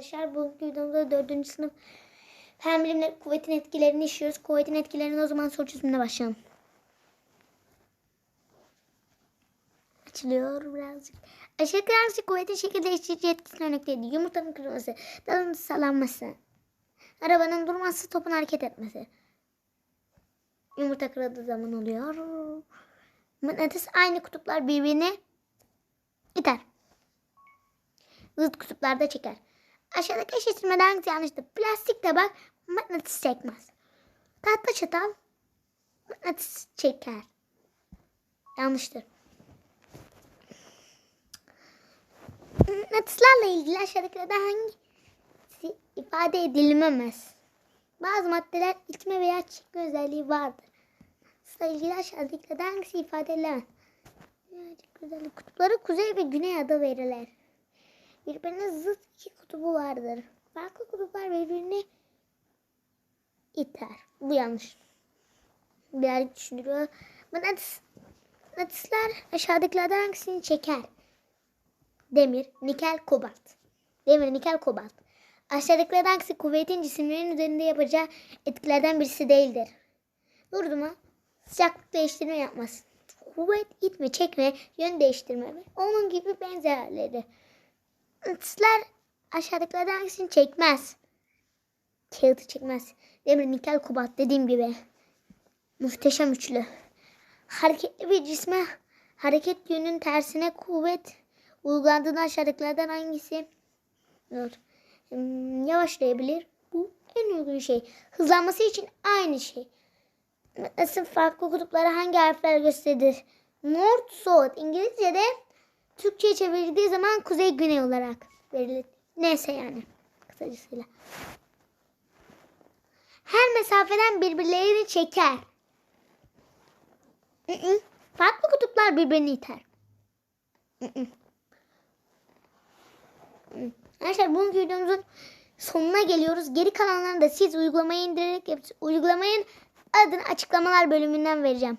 Arkadaşlar bugünkü videomuzda 4. sınıf fen bilimleri kuvvetin etkilerini işliyoruz. Kuvvetin etkilerini o zaman soru çözümüne başlayalım. Açılıyor birazcık. Aşırı karşı kuvvetin şekil değiştirici etkisini örnekledi. Yumurtanın kırılması, dalın sallanması, arabanın durması, topun hareket etmesi. Yumurta kırıldığı zaman oluyor. Mıknatıs aynı kutuplar birbirini iter. Zıt kutuplarda çeker. Aşağıdaki eşleştirmeden hangisi yanlıştır? Plastik tabak mıknatıs çekmez. Tahta çatal mıknatıs çeker. Yanlıştır. Mıknatıslarla ilgili aşağıdakilerden hangisi ifade edilmemez? Bazı maddeler itme veya çekme özelliği vardır. Mıknatısla ilgili aşağıdakilerden hangisi ifade edilemez? Kutupları kuzey ve güney adı verilir. Birbirine zıt iki kutubu vardır. Farklı kutuplar birbirini iter. Bu yanlış. Birazcık düşündürüyor. Mıknatıs, mıknatıslar aşağıdakilerden hangisini çeker? Demir, nikel, kobalt. Demir, nikel, kobalt. Aşağıdakilerden hangisi kuvvetin cisimlerin üzerinde yapacağı etkilerden birisi değildir? Durdu mu? Sıcaklık değiştirme yapmaz. Kuvvet itme, çekme, yön değiştirme onun gibi benzerleri. Mıknatıslar aşağıdakilerden hangisini çekmez? Kağıtı çekmez. Demir, nikel, kobalt dediğim gibi. Muhteşem üçlü. Hareketli bir cisme hareket yönünün tersine kuvvet uygulandığında aşağıdakilerden hangisi Dur. Hmm, yavaşlayabilir? Bu en uygun şey. Hızlanması için aynı şey. Nasıl farklı kutuplara hangi harfler gösterir? North, South. İngilizce'de Türkçe'ye çevrildiği zaman kuzey güney olarak verilir. Neyse yani kısacasıyla. Her mesafeden birbirlerini çeker. Farklı kutuplar birbirini iter. Arkadaşlar bugünkü videomuzun sonuna geliyoruz. Geri kalanlarını da siz uygulamayı indirerek uygulamayın adını açıklamalar bölümünden vereceğim.